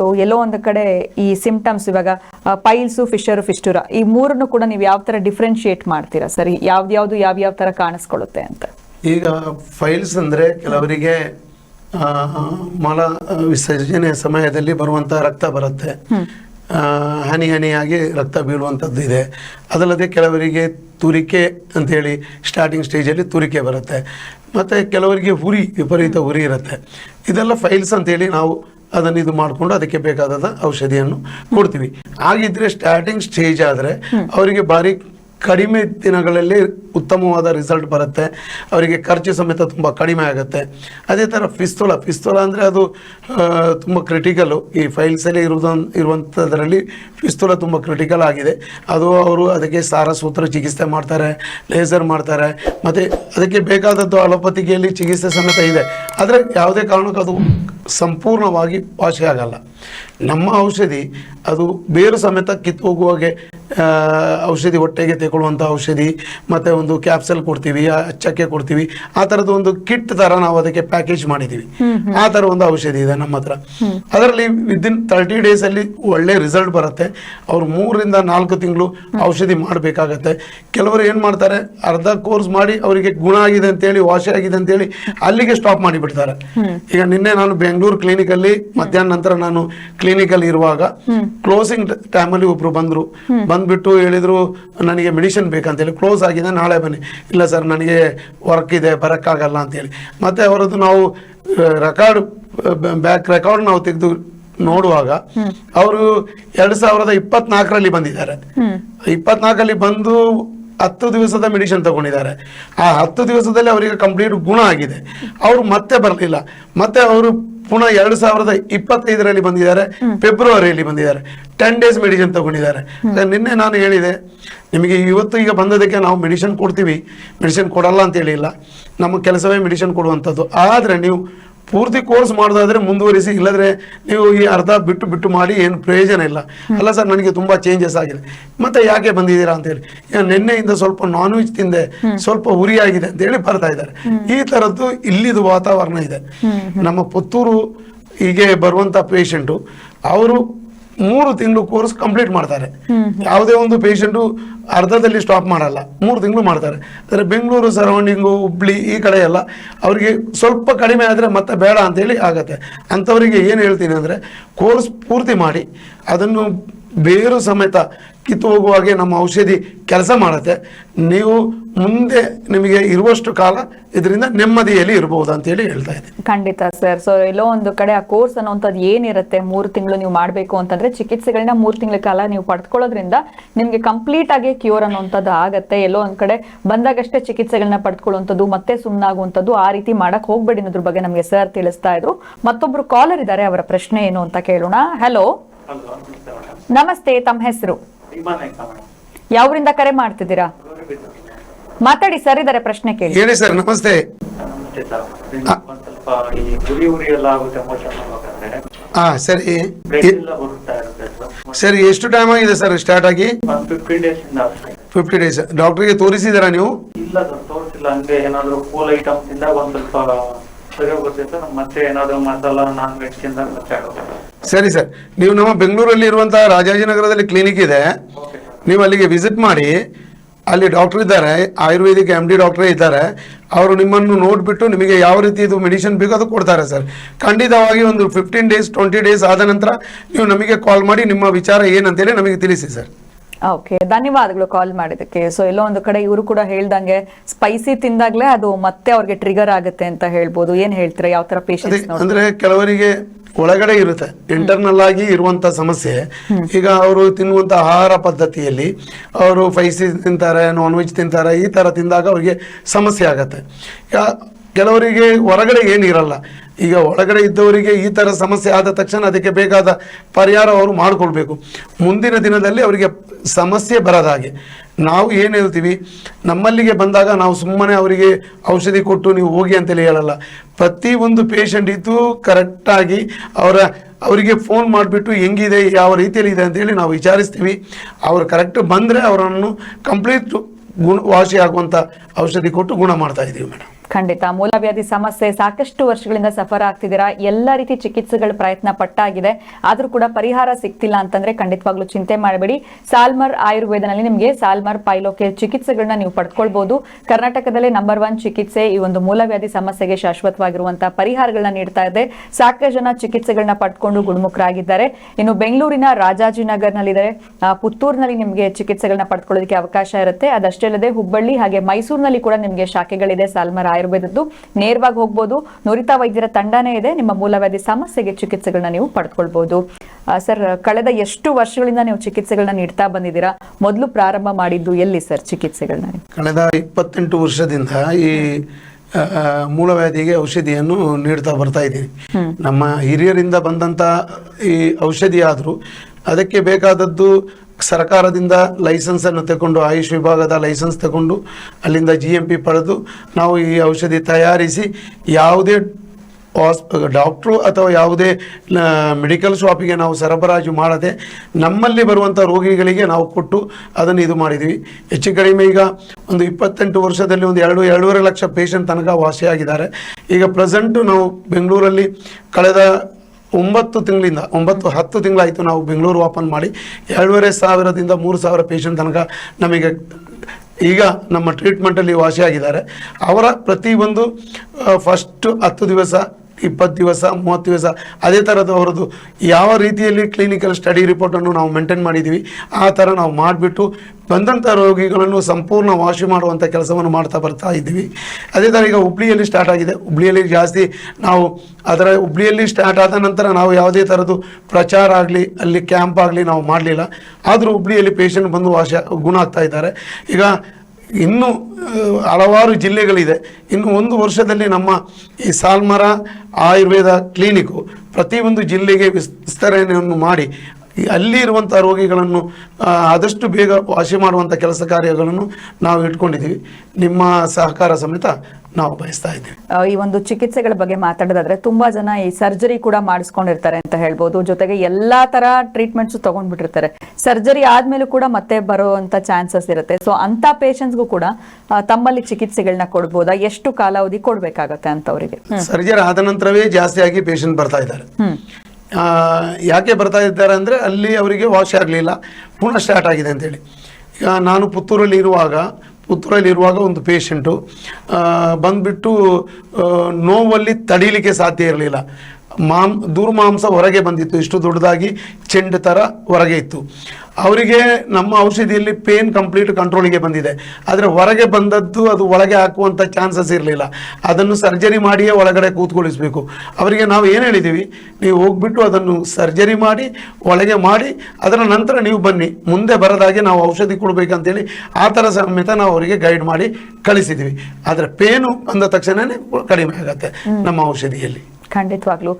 So ಎಲ್ಲೋ ಒಂದು ಕಡೆ ಈ ಸಿಂಪ್ಟಮ್ಸ್ ಇವಾಗ ಪೈಲ್ಸು ಫಿಶರು ಫಿಸ್ಟುರ ಈ ಮೂರನ್ನು ಕೂಡ ನೀವು ಯಾವ ತರ ಡಿಫ್ರೆನ್ಶಿಯೇಟ್ ಮಾಡ್ತೀರಾ? ಸರಿ ಯಾವ್ದ್ಯಾವ್ದು ಯಾವ ಯಾವ ತರ ಕಾಣಿಸ್ಕೊಳ್ಳುತ್ತೆ ಅಂತ. ಈಗ ಫೈಲ್ಸ್ ಅಂದರೆ ಕೆಲವರಿಗೆ ಮಲ ವಿಸರ್ಜನೆ ಸಮಯದಲ್ಲಿ ಬರುವಂಥ ರಕ್ತ ಬರುತ್ತೆ. ಹನಿ ಹನಿಯಾಗಿ ರಕ್ತ ಬೀಳುವಂಥದ್ದು ಇದೆ. ಅದಲ್ಲದೆ ಕೆಲವರಿಗೆ ತುರಿಕೆ ಅಂಥೇಳಿ ಸ್ಟಾರ್ಟಿಂಗ್ ಸ್ಟೇಜಲ್ಲಿ ತುರಿಕೆ ಬರುತ್ತೆ. ಮತ್ತು ಕೆಲವರಿಗೆ ಉರಿ ವಿಪರೀತ ಉರಿ ಇರುತ್ತೆ. ಇದೆಲ್ಲ ಫೈಲ್ಸ್ ಅಂತೇಳಿ ನಾವು ಅದನ್ನು ಇದು ಮಾಡಿಕೊಂಡು ಅದಕ್ಕೆ ಬೇಕಾದ ಔಷಧಿಯನ್ನು ಕೊಡ್ತೀವಿ. ಹಾಗಿದ್ರೆ ಸ್ಟಾರ್ಟಿಂಗ್ ಸ್ಟೇಜ್ ಆದರೆ ಅವರಿಗೆ ಭಾರಿ ಕಡಿಮೆ ದಿನಗಳಲ್ಲಿ ಉತ್ತಮವಾದ ರಿಸಲ್ಟ್ ಬರುತ್ತೆ. ಅವರಿಗೆ ಖರ್ಚು ಸಮೇತ ತುಂಬ ಕಡಿಮೆ ಆಗುತ್ತೆ. ಅದೇ ಥರ ಫಿಸ್ತೋಲ ಫಿಸ್ತೋಲ ಅಂದರೆ ಅದು ತುಂಬ ಕ್ರಿಟಿಕಲ್ಲು ಈ ಫೈಲ್ಸಲ್ಲಿ ಇರುವುದ ಇರುವಂಥದ್ರಲ್ಲಿ ಫಿಸ್ತೋಲ ತುಂಬ ಕ್ರಿಟಿಕಲ್ ಆಗಿದೆ. ಅದು ಅವರು ಅದಕ್ಕೆ ಸಾರಸೂತ್ರ ಚಿಕಿತ್ಸೆ ಮಾಡ್ತಾರೆ ಲೇಸರ್ ಮಾಡ್ತಾರೆ. ಮತ್ತು ಅದಕ್ಕೆ ಬೇಕಾದದ್ದು ಅಲೋಪತಿಗೆಯಲ್ಲಿ ಚಿಕಿತ್ಸೆ ಸಮೇತ ಇದೆ. ಆದರೆ ಯಾವುದೇ ಕಾರಣಕ್ಕೂ ಅದು ಸಂಪೂರ್ಣವಾಗಿ ವಾಸಿ ಆಗಲ್ಲ ನಮ್ಮ ಔಷಧಿ ಅದು ಬೇರು ಸಮೇತ ಕಿತ್ತು ಹೋಗುವಾಗೆ ಔಷಧಿ ಹೊಟ್ಟೆಗೆ ತೆಗೊಳ್ಳುವಂಥ ಔಷಧಿ ಮತ್ತು ಒಂದು ಕ್ಯಾಪ್ಸಲ್ ಕೊಡ್ತೀವಿ ಚಕ್ಕೆ ಕೊಡ್ತೀವಿ. ಆ ಥರದ ಒಂದು ಕಿಟ್ ಥರ ನಾವು ಅದಕ್ಕೆ ಪ್ಯಾಕೇಜ್ ಮಾಡಿದ್ದೀವಿ ಆ ಥರ ಒಂದು ಔಷಧಿ ಇದೆ ನಮ್ಮ ಹತ್ರ. ಅದರಲ್ಲಿ ವಿದಿನ್ ತರ್ಟಿ ಡೇಸಲ್ಲಿ ಒಳ್ಳೆ ರಿಸಲ್ಟ್ ಬರುತ್ತೆ. ಅವ್ರು ಮೂರರಿಂದ ನಾಲ್ಕು ತಿಂಗಳು ಔಷಧಿ ಮಾಡಬೇಕಾಗತ್ತೆ. ಕೆಲವರು ಏನು ಮಾಡ್ತಾರೆ ಅರ್ಧ ಕೋರ್ಸ್ ಮಾಡಿ ಅವರಿಗೆ ಗುಣ ಆಗಿದೆ ಅಂತೇಳಿ ವಾಸಿ ಆಗಿದೆ ಅಂತೇಳಿ ಅಲ್ಲಿಗೆ ಸ್ಟಾಪ್ ಮಾಡಿಬಿಡ್ತಾರೆ. ಈಗ ನಿನ್ನೆ ನಾನು ಬೆಂಗಳೂರು ಕ್ಲಿನಿಕಲ್ಲಿ ಮಧ್ಯಾಹ್ನ ನಂತರ ನಾನು ಕ್ಲಿನಿಕಲ್ಲಿ ಇರುವಾಗ ಕ್ಲೋಸಿಂಗ್ ಟೈಮಲ್ಲಿ ಒಬ್ರು ಬಂದರು. ಬಂದ್ಬಿಟ್ಟು ಹೇಳಿದರು ನನಗೆ ಮೆಡಿಷನ್ ಬೇಕಂತೇಳಿ ಕ್ಲೋಸ್ ಆಗಿದೆ ನಾಳೆ ಬನ್ನಿ. ಇಲ್ಲ ಸರ್ ನನಗೆ ವರ್ಕ್ ಇದೆ ಬರೋಕ್ಕಾಗಲ್ಲ ಅಂತೇಳಿ. ಮತ್ತೆ ಅವರದ್ದು ನಾವು ರೆಕಾರ್ಡ್ ಬ್ಯಾಕ್ ರೆಕಾರ್ಡ್ ನಾವು ತೆಗೆದು ನೋಡುವಾಗ ಅವರು ಎರಡು ಸಾವಿರದ ಇಪ್ಪತ್ನಾಲ್ಕರಲ್ಲಿ ಬಂದಿದ್ದಾರೆ. ಇಪ್ಪತ್ನಾಲ್ಕರಲ್ಲಿ ಬಂದು ಹತ್ತು ದಿವಸದ ಮೆಡಿಷನ್ ತಗೊಂಡಿದ್ದಾರೆ. ಆ ಹತ್ತು ದಿವಸದಲ್ಲಿ ಅವರಿಗೆ ಕಂಪ್ಲೀಟ್ ಗುಣ ಆಗಿದೆ. ಅವರು ಮತ್ತೆ ಬರಲಿಲ್ಲ. ಮತ್ತೆ ಅವರು ಪುನಃ ಎರಡು ಸಾವಿರದ ಇಪ್ಪತ್ತೈದರಲ್ಲಿ ಬಂದಿದ್ದಾರೆ ಫೆಬ್ರವರಿಯಲ್ಲಿ ಬಂದಿದ್ದಾರೆ. ಟೆನ್ ಡೇಸ್ ಮೆಡಿಸಿನ್ ತಗೊಂಡಿದ್ದಾರೆ. ನಿನ್ನೆ ನಾನು ಹೇಳಿದೆ ನಿಮಗೆ ಇವತ್ತು ಈಗ ಬಂದದಕ್ಕೆ ನಾವು ಮೆಡಿಸಿನ್ ಕೊಡ್ತೀವಿ. ಮೆಡಿಸಿನ್ ಕೊಡಲ್ಲ ಅಂತ ಹೇಳಿಲ್ಲ. ನಮ್ಮ ಕೆಲಸವೇ ಮೆಡಿಸಿನ್ ಕೊಡುವಂಥದ್ದು. ಆದರೆ ನೀವು ಪೂರ್ತಿ ಕೋರ್ಸ್ ಮಾಡೋದಾದ್ರೆ ಮುಂದುವರಿಸಿ ಇಲ್ಲದ್ರೆ ನೀವು ಈ ಅರ್ಧ ಬಿಟ್ಟು ಬಿಟ್ಟು ಮಾಡಿ ಏನು ಪ್ರಯೋಜನ ಇಲ್ಲ. ಅಲ್ಲ ಸರ್ ನನಗೆ ತುಂಬಾ ಚೇಂಜಸ್ ಆಗಿದೆ. ಮತ್ತೆ ಯಾಕೆ ಬಂದಿದ್ದೀರಾ ಅಂತ ಹೇಳಿ. ನಿನ್ನೆಯಿಂದ ಸ್ವಲ್ಪ ನಾನ್ ವೆಜ್ ತಿಂದೆ ಸ್ವಲ್ಪ ಉರಿಯಾಗಿದೆ ಅಂತ ಹೇಳಿ ಬರ್ತಾ ಇದ್ದಾರೆ. ಈ ತರದ್ದು ಇಲ್ಲಿದು ವಾತಾವರಣ ಇದೆ. ನಮ್ಮ ಪುತ್ತೂರು ಹೀಗೆ ಬರುವಂತ ಪೇಷಂಟು ಅವರು ಮೂರು ತಿಂಗಳು ಕೋರ್ಸ್ ಕಂಪ್ಲೀಟ್ ಮಾಡ್ತಾರೆ. ಯಾವುದೇ ಒಂದು ಪೇಷಂಟು ಅರ್ಧದಲ್ಲಿ ಸ್ಟಾಪ್ ಮಾಡಲ್ಲ. ಮೂರು ತಿಂಗಳು ಮಾಡ್ತಾರೆ. ಅಂದರೆ ಬೆಂಗಳೂರು ಸರೌಂಡಿಂಗು ಹುಬ್ಳಿ ಈ ಕಡೆ ಎಲ್ಲ ಅವರಿಗೆ ಸ್ವಲ್ಪ ಕಡಿಮೆ ಆದರೆ ಮತ್ತೆ ಬೇಡ ಅಂತೇಳಿ ಆಗತ್ತೆ. ಅಂಥವರಿಗೆ ಏನು ಹೇಳ್ತೀನಿ ಅಂದರೆ ಕೋರ್ಸ್ ಪೂರ್ತಿ ಮಾಡಿ ಅದನ್ನು ಬೇರು ಸಮೇತ ಕಿತ್ತು ಹೋಗುವಾಗೆ ನಮ್ಮ ಔಷಧಿ ಕೆಲಸ ಮಾಡುತ್ತೆ. ನೀವು ಮುಂದೆ ನಿಮಗೆ ಇರುವಷ್ಟು ಕಾಲ ಇದರಿಂದ ನೆಮ್ಮದಿಯಲ್ಲಿ ಇರಬಹುದು ಅಂತ ಹೇಳಿ ಹೇಳ್ತಾ ಇದೆ ಖಂಡಿತ ಸರ್. ಸೊ ಎಲ್ಲೋ ಒಂದು ಕಡೆ ಆ ಕೋರ್ಸ್ ಅನ್ನೋಂಥದ್ದು ಏನಿರುತ್ತೆ? ಮೂರು ತಿಂಗಳು ನೀವು ಮಾಡಬೇಕು ಅಂತಂದ್ರೆ ಚಿಕಿತ್ಸೆಗಳನ್ನ ಮೂರು ತಿಂಗಳ ಕಾಲ ನೀವು ಪಡೆದುಕೊಳ್ಳೋದ್ರಿಂದ ನಿಮಗೆ ಕಂಪ್ಲೀಟ್ ಆಗಿ ಕ್ಯೂರ್ ಅನ್ನೋಂಥದ್ದು ಆಗುತ್ತೆ. ಎಲ್ಲೋ ಒಂದು ಕಡೆ ಬಂದಾಗಷ್ಟೇ ಚಿಕಿತ್ಸೆಗಳನ್ನ ಪಡ್ಕೊಳ್ಳುವಂಥದ್ದು ಮತ್ತೆ ಸುಮ್ಮನಾಗುವಂಥದ್ದು ಆ ರೀತಿ ಮಾಡಕ್ ಹೋಗ್ಬೇಡಿ ಅನ್ನೋದ್ರ ಬಗ್ಗೆ ನಮಗೆ ಸರ್ ತಿಳಿಸ್ತಾ ಇದ್ರು. ಮತ್ತೊಬ್ರು ಕಾಲರ್ ಇದ್ದಾರೆ ಅವರ ಪ್ರಶ್ನೆ ಏನು ಅಂತ ಕೇಳೋಣ. ಹಲೋ ನಮಸ್ತೆ ತಮ್ಮ ಹೆಸರು? ಯಾವ್ರಿಂದ ಕರೆ ಮಾಡ್ತಿದ್ದೀರಾ? ಮಾತಾಡಿ ಸರ್ ಇದಾರೆ ಪ್ರಶ್ನೆ ಕೇಳಿ. ಹೇಳಿ ಸರ್ ನಮಸ್ತೆ. ಹಾ ಸರಿ. ಸರ್. ಎಷ್ಟು ಟೈಮ್ ಆಗಿದೆ ಸರ್ ಸ್ಟಾರ್ಟ್ ಆಗಿ? ಫಿಫ್ಟಿ ಡೇಸ್ ಡಾಕ್ಟರ್ಗೆ ತೋರಿಸಿದ್ದೀರಾ ನೀವು? ಇಲ್ಲ ಸರ್ ತೋರಿಸಿಲ್ಲ. ಹಂಗೆ ಏನಾದ್ರು ಕೂಲ್ ಐಟಮ್ಸ್ ಇಂದ ಒಂದ್ ಸ್ವಲ್ಪ ಮತ್ತೆ ಏನಾದ್ರು ಮಸಾಲ ನಾನ್ ವೆಜ್ ತಿಂದಾಗ ಮತ್ತೆ ಆಗುತ್ತೆ ಸರಿ ಸರ್. ನೀವು ನಮ್ಮ ಬೆಂಗಳೂರಲ್ಲಿ ಇರುವಂತಹ ರಾಜಾಜಿನಗರದಲ್ಲಿ ಕ್ಲಿನಿಕ್ ಇದೆ. ನೀವು ಅಲ್ಲಿಗೆ ವಿಸಿಟ್ ಮಾಡಿ ಅಲ್ಲಿ ಡಾಕ್ಟರ್ ಇದ್ದಾರೆ ಆಯುರ್ವೇದಿಕ್ ಎಂ ಡಿ ಡಾಕ್ಟ್ರೇ ಇದ್ದಾರೆ. ಅವರು ನಿಮ್ಮನ್ನು ನೋಡಿಬಿಟ್ಟು ನಿಮಗೆ ಯಾವ ರೀತಿ ಇದು ಮೆಡಿಸಿನ್ ಬೇಕೋ ಅದು ಕೊಡ್ತಾರೆ ಸರ್. ಖಂಡಿತವಾಗಿ ಒಂದು ಫಿಫ್ಟೀನ್ ಡೇಸ್ ಟ್ವೆಂಟಿ ಡೇಸ್ ಆದ ನಂತರ ನೀವು ನಮಗೆ ಕಾಲ್ ಮಾಡಿ ನಿಮ್ಮ ವಿಚಾರ ಏನಂತೇಳಿ ನಮಗೆ ತಿಳಿಸಿ ಸರ್. ಓಕೆ ಧನ್ಯವಾದಗಳು ಕಾಲ್ ಮಾಡಿದಕ್ಕೆ ಸೊ ಎಲ್ಲೋ ಒಂದು ಕಡೆ ಇವರು ಕೂಡ ಹೇಳ್ದಂಗೆ ಸ್ಪೈಸಿ ತಿಂದಾಗ್ಲೇ ಅದು ಮತ್ತೆ ಅವ್ರಿಗೆ ಟ್ರಿಗರ್ ಆಗುತ್ತೆ ಅಂತ ಹೇಳ್ಬೋದು. ಏನ್ ಹೇಳ್ತೀರಾ? ಯಾವ ತರ ಪೇಷಂಟ್ ಅಂದ್ರೆ ಕೆಲವರಿಗೆ ಒಳಗಡೆ ಇರುತ್ತೆ. ಇಂಟರ್ನಲ್ ಆಗಿ ಇರುವಂತ ಸಮಸ್ಯೆ. ಈಗ ಅವರು ತಿನ್ನುವಂತ ಆಹಾರ ಪದ್ಧತಿಯಲ್ಲಿ ಅವರು ಫೈಸಿ ತಿಂತಾರೆ ನಾನ್ ವೆಜ್ ತಿಂತಾರೆ ಈ ತರ ತಿಂದಾಗ ಅವರಿಗೆ ಸಮಸ್ಯೆ ಆಗತ್ತೆ. ಕೆಲವರಿಗೆ ಹೊರಗಡೆ ಏನಿರಲ್ಲ. ಈಗ ಒಳಗಡೆ ಇದ್ದವರಿಗೆ ಈ ಥರ ಸಮಸ್ಯೆ ಆದ ತಕ್ಷಣ ಅದಕ್ಕೆ ಬೇಕಾದ ಪರಿಹಾರ ಅವರು ಮಾಡಿಕೊಳ್ಬೇಕು. ಮುಂದಿನ ದಿನದಲ್ಲಿ ಅವರಿಗೆ ಸಮಸ್ಯೆ ಬರದ ಹಾಗೆ. ನಾವು ಏನು ಹೇಳ್ತೀವಿ? ನಮ್ಮಲ್ಲಿಗೆ ಬಂದಾಗ ನಾವು ಸುಮ್ಮನೆ ಅವರಿಗೆ ಔಷಧಿ ಕೊಟ್ಟು ನೀವು ಹೋಗಿ ಅಂತೇಳಿ ಹೇಳಲ್ಲ. ಪ್ರತಿ ಒಂದು ಪೇಷಂಟ್ ಇದ್ದು ಕರೆಕ್ಟಾಗಿ ಅವರ, ಅವರಿಗೆ ಫೋನ್ ಮಾಡಿಬಿಟ್ಟು ಹೆಂಗಿದೆ, ಯಾವ ರೀತಿಯಲ್ಲಿ ಇದೆ ಅಂತೇಳಿ ನಾವು ವಿಚಾರಿಸ್ತೀವಿ. ಅವರು ಕರೆಕ್ಟ್ ಬಂದರೆ ಅವರನ್ನು ಕಂಪ್ಲೀಟ್ ಗುಣ, ವಾಸಿ ಆಗುವಂಥ ಔಷಧಿ ಕೊಟ್ಟು ಗುಣ ಮಾಡ್ತಾ ಇದ್ದೀವಿ ಮೇಡಮ್ ಖಂಡಿತ. ಮೂಲವ್ಯಾಧಿ ಸಮಸ್ಯೆ ಸಾಕಷ್ಟು ವರ್ಷಗಳಿಂದ ಸಫರ್ ಆಗ್ತಿದ್ದೀರಾ? ಎಲ್ಲ ರೀತಿ ಚಿಕಿತ್ಸೆಗಳು ಪ್ರಯತ್ನ ಪಟ್ಟಾಗಿದೆ. ಆದರೂ ಕೂಡ ಪರಿಹಾರ ಸಿಗ್ತಿಲ್ಲ ಅಂತಂದ್ರೆ ಖಂಡಿತವಾಗ್ಲೂ ಚಿಂತೆ ಮಾಡಬೇಡಿ. ಸಾಲ್ಮರ್ ಆಯುರ್ವೇದನಲ್ಲಿ ನಿಮಗೆ ಸಾಲ್ಮರ್ ಪೈಲೋಕೆ ಚಿಕಿತ್ಸೆಗಳನ್ನ ನೀವು ಪಡ್ಕೊಳ್ಬಹುದು ಕರ್ನಾಟಕದಲ್ಲೇ ನಂಬರ್ ಒನ್ ಚಿಕಿತ್ಸೆ ಈ ಒಂದು ಮೂಲವ್ಯಾಧಿ ಸಮಸ್ಯೆಗೆ ಶಾಶ್ವತವಾಗಿರುವಂತಹ ಪರಿಹಾರಗಳನ್ನ ನೀಡ್ತಾ ಇದೆ. ಸಾಕಷ್ಟು ಜನ ಚಿಕಿತ್ಸೆಗಳನ್ನ ಪಡ್ಕೊಂಡು ಗುಣಮುಖರಾಗಿದ್ದಾರೆ. ಇನ್ನು ಬೆಂಗಳೂರಿನ ರಾಜಾಜಿನಗರ್ನಲ್ಲಿದ್ದಾರೆ. ಪುತ್ತೂರಿನಲ್ಲಿ ನಿಮಗೆ ಚಿಕಿತ್ಸೆಗಳನ್ನ ಪಡ್ಕೊಳ್ಳೋದಕ್ಕೆ ಅವಕಾಶ ಇರುತ್ತೆ. ಅದಷ್ಟೇ ಅಲ್ಲದೆ ಹುಬ್ಬಳ್ಳಿ ಹಾಗೆ ಮೈಸೂರಿನಲ್ಲಿ ಕೂಡ ನಿಮಗೆ ಶಾಖೆಗಳಿದೆ ಸಾಲ್ಮರ್ ಆಯುರ್ವೇದದ್ದು. ನೇರವಾಗಿ ಹೋಗ್ಬೋದು. ನುರಿತ ವೈದ್ಯರ ತಂಡನೇ ಇದೆ. ನಿಮ್ಮ ಮೂಲವ್ಯಾಧಿ ಸಮಸ್ಯೆಗೆ ಚಿಕಿತ್ಸೆಗಳನ್ನ ನೀವು ಪಡ್ಕೊಳ್ಬಹುದು ಸರ್ ಕಳೆದ ಎಷ್ಟು ವರ್ಷಗಳಿಂದ ನೀವು ಚಿಕಿತ್ಸೆಗಳನ್ನ ನೀಡ್ತಾ ಬಂದಿದ್ದೀರಾ? ಮೊದಲು ಪ್ರಾರಂಭ ಮಾಡಿದ್ದು ಎಲ್ಲಿ ಸರ್ ಚಿಕಿತ್ಸೆಗಳನ್ನ? ಕಳೆದ ಇಪ್ಪತ್ತೆಂಟು ವರ್ಷದಿಂದ ಈ ಮೂಲವ್ಯಾಧಿಗೆ ಔಷಧಿಯನ್ನು ನೀಡ್ತಾ ಬರ್ತಾ ಇದ್ದೀನಿ ನಮ್ಮ ಹಿರಿಯರಿಂದ ಬಂದಂತ ಈ ಔಷಧಿ ಆದರೂ ಅದಕ್ಕೆ ಬೇಕಾದದ್ದು ಸರ್ಕಾರದಿಂದ ಲೈಸೆನ್ಸನ್ನು ತಗೊಂಡು, ಆಯುಷ್ ವಿಭಾಗದ ಲೈಸೆನ್ಸ್ ತಗೊಂಡು, ಅಲ್ಲಿಂದ ಜಿ ಎಂ ಪಿ ಪಡೆದು ನಾವು ಈ ಔಷಧಿ ತಯಾರಿಸಿ ಯಾವುದೇ ಹಾಸ್ ಡಾಕ್ಟ್ರು ಅಥವಾ ಯಾವುದೇ ಮೆಡಿಕಲ್ ಶಾಪಿಗೆ ನಾವು ಸರಬರಾಜು ಮಾಡದೆ ನಮ್ಮಲ್ಲಿ ಬರುವಂಥ ರೋಗಿಗಳಿಗೆ ನಾವು ಕೊಟ್ಟು ಅದನ್ನು ಇದು ಮಾಡಿದ್ವಿ ಹೆಚ್ಚು ಕಡಿಮೆ ಈಗ ಒಂದು ಇಪ್ಪತ್ತೆಂಟು ವರ್ಷದಲ್ಲಿ ಒಂದು ಎರಡು, ಎರಡೂವರೆ ಲಕ್ಷ ಪೇಷಂಟ್ ತನಕ ವಾಸಿಯಾಗಿದ್ದಾರೆ. ಈಗ ಪ್ರೆಸೆಂಟು ನಾವು ಬೆಂಗಳೂರಲ್ಲಿ ಕಳೆದ ಒಂಬತ್ತು ತಿಂಗಳಿಂದ, ಒಂಬತ್ತು, ಹತ್ತು ತಿಂಗಳಾಯಿತು ನಾವು ಬೆಂಗಳೂರು ಓಪನ್ ಮಾಡಿ, ಎರಡೂವರೆ ಸಾವಿರದಿಂದ ಮೂರು ಸಾವಿರ ಪೇಷಂಟ್ ತನಕ ನಮಗೆ ಈಗ ನಮ್ಮ ಟ್ರೀಟ್ಮೆಂಟಲ್ಲಿ ವಾಸಿಯಾಗಿದ್ದಾರೆ. ಅವರ ಪ್ರತಿಯೊಂದು ಫಸ್ಟ್ ಹತ್ತು ದಿವಸ ಇಪ್ಪತ್ತು ದಿವಸ, ಮೂವತ್ತು ದಿವಸ, ಅದೇ ಥರದ್ದು ಅವರದ್ದು. ಯಾವ ರೀತಿಯಲ್ಲಿ ಕ್ಲಿನಿಕಲ್ ಸ್ಟಡಿ ರಿಪೋರ್ಟನ್ನು ನಾವು ಮೇಂಟೈನ್ ಮಾಡಿದ್ದೀವಿ, ಆ ಥರ ನಾವು ಮಾಡಿಬಿಟ್ಟು ಬಂದಂಥ ರೋಗಿಗಳನ್ನು ಸಂಪೂರ್ಣ ವಾಶಿ ಮಾಡುವಂಥ ಕೆಲಸವನ್ನು ಮಾಡ್ತಾ ಬರ್ತಾ ಇದ್ದೀವಿ. ಅದೇ ಥರ ಈಗ ಹುಬ್ಳಿಯಲ್ಲಿ ಸ್ಟಾರ್ಟ್ ಆಗಿದೆ. ಹುಬ್ಳಿಯಲ್ಲಿ ಜಾಸ್ತಿ ನಾವು ಅದರ ಹುಬ್ಳಿಯಲ್ಲಿ ಸ್ಟಾರ್ಟ್ ಆದ ನಂತರ ನಾವು ಯಾವುದೇ ಥರದ್ದು ಪ್ರಚಾರ ಆಗಲಿ, ಅಲ್ಲಿ ಕ್ಯಾಂಪ್ ಆಗಲಿ ನಾವು ಮಾಡಲಿಲ್ಲ. ಆದರೂ ಹುಬ್ಳಿಯಲ್ಲಿ ಪೇಷಂಟ್ ಬಂದು ವಾಶ ಗುಣ ಆಗ್ತಾ ಇದ್ದಾರೆ. ಈಗ ಇನ್ನು ಹಲವಾರು ಜಿಲ್ಲೆಗಳಿದೆ. ಇನ್ನು ಒಂದು ವರ್ಷದಲ್ಲಿ ನಮ್ಮ ಈ ಸಾಲ್ಮರ ಆಯುರ್ವೇದ ಕ್ಲಿನಿಕ್ಕು ಪ್ರತಿಯೊಂದು ಜಿಲ್ಲೆಗೆ ವಿಸ್- ವಿಸ್ತರಣೆಯನ್ನು ಮಾಡಿ ಅಲ್ಲಿ ಇರುವಂಥ ರೋಗಿಗಳನ್ನು ಆದಷ್ಟು ಬೇಗ ವಾಸಿ ಮಾಡುವಂಥ ಕೆಲಸ ಕಾರ್ಯಗಳನ್ನು ನಾವು ಇಟ್ಕೊಂಡಿದ್ದೀವಿ. ನಿಮ್ಮ ಸಹಕಾರ ಸಮೇತ ನಾವು ಬಯಸ್ತಾ ಇದ್ದೀವಿ. ಈ ಒಂದು ಚಿಕಿತ್ಸೆಗಳ ಬಗ್ಗೆ ಮಾತಾಡೋದಾದ್ರೆ ತುಂಬಾ ಜನ ಈ ಸರ್ಜರಿ ಕೂಡ ಮಾಡಿಸ್ಕೊಂಡಿರ್ತಾರೆ ಅಂತ ಹೇಳ್ಬೋದು. ಜೊತೆಗೆ ಎಲ್ಲಾ ತರ ಟ್ರೀಟ್ಮೆಂಟ್ಸ್ ತಗೊಂಡ್ಬಿಟ್ಟಿರ್ತಾರೆ. ಸರ್ಜರಿ ಆದ್ಮೇಲೂ ಕೂಡ ಮತ್ತೆ ಬರುವಂತ ಚಾನ್ಸಸ್ ಇರುತ್ತೆ. ಸೊ ಅಂತ ಪೇಷಂಟ್ಸ್ಗೂ ಕೂಡ ತಮ್ಮಲ್ಲಿ ಚಿಕಿತ್ಸೆಗಳನ್ನ ಕೊಡ್ಬೋದಾ? ಎಷ್ಟು ಕಾಲಾವಧಿ ಕೊಡ್ಬೇಕಾಗತ್ತೆ ಅಂತವರಿಗೆ? ಸರ್ಜರಿ ಆದ ನಂತರವೇ ಜಾಸ್ತಿಯಾಗಿ ಪೇಷಂಟ್ ಬರ್ತಾ ಇದ್ದಾರೆ. ಯಾಕೆ ಬರ್ತಾ ಇದ್ದಾರೆ ಅಂದರೆ ಅಲ್ಲಿ ಅವರಿಗೆ ವಾಶ್ ಆಗಲಿಲ್ಲ. ಪುನಃ ಸ್ಟಾರ್ಟ್ ಆಗಿದೆ ಅಂತೇಳಿ. ಈಗ ನಾನು ಪುತ್ತೂರಲ್ಲಿ ಇರುವಾಗ ಪುತ್ತೂರಲ್ಲಿ ಇರುವಾಗ ಒಂದು ಪೇಷಂಟು ಬಂದುಬಿಟ್ಟು ನೋವಲ್ಲಿ ತಡೀಲಿಕ್ಕೆ ಸಾಧ್ಯ ಇರಲಿಲ್ಲ. ಮಾಂ ದುರ್ಮಾಂಸ ಹೊರಗೆ ಬಂದಿತ್ತು. ಇಷ್ಟು ದೊಡ್ಡದಾಗಿ ಚೆಂಡು ಥರ ಹೊರಗೆ ಇತ್ತು. ಅವರಿಗೆ ನಮ್ಮ ಔಷಧಿಯಲ್ಲಿ ಪೇನ್ ಕಂಪ್ಲೀಟ್ ಕಂಟ್ರೋಲಿಗೆ ಬಂದಿದೆ. ಆದರೆ ಹೊರಗೆ ಬಂದದ್ದು ಅದು ಒಳಗೆ ಹಾಕುವಂಥ ಚಾನ್ಸಸ್ ಇರಲಿಲ್ಲ. ಅದನ್ನು ಸರ್ಜರಿ ಮಾಡಿಯೇ ಒಳಗಡೆ ಕೂತ್ಕೊಳಿಸ್ಬೇಕು ಅವರಿಗೆ ನಾವು ಏನು ಹೇಳಿದ್ದೀವಿ ನೀವು ಹೋಗ್ಬಿಟ್ಟು ಅದನ್ನು ಸರ್ಜರಿ ಮಾಡಿ ಒಳಗೆ ಮಾಡಿ ಅದರ ನಂತರ ನೀವು ಬನ್ನಿ. ಮುಂದೆ ಬರೋದಾಗೆ ನಾವು ಔಷಧಿ ಕೊಡಬೇಕಂತೇಳಿ ಆ ಥರ ಸಮೇತ ನಾವು ಅವರಿಗೆ ಗೈಡ್ ಮಾಡಿ ಕಳಿಸಿದ್ದೀವಿ ಆದರೆ ಪೇನು ಬಂದ ತಕ್ಷಣವೇ ಕಡಿಮೆ ಆಗುತ್ತೆ ನಮ್ಮ ಔಷಧಿಯಲ್ಲಿ. ಖಂಡಿತವಾಗ್ಲು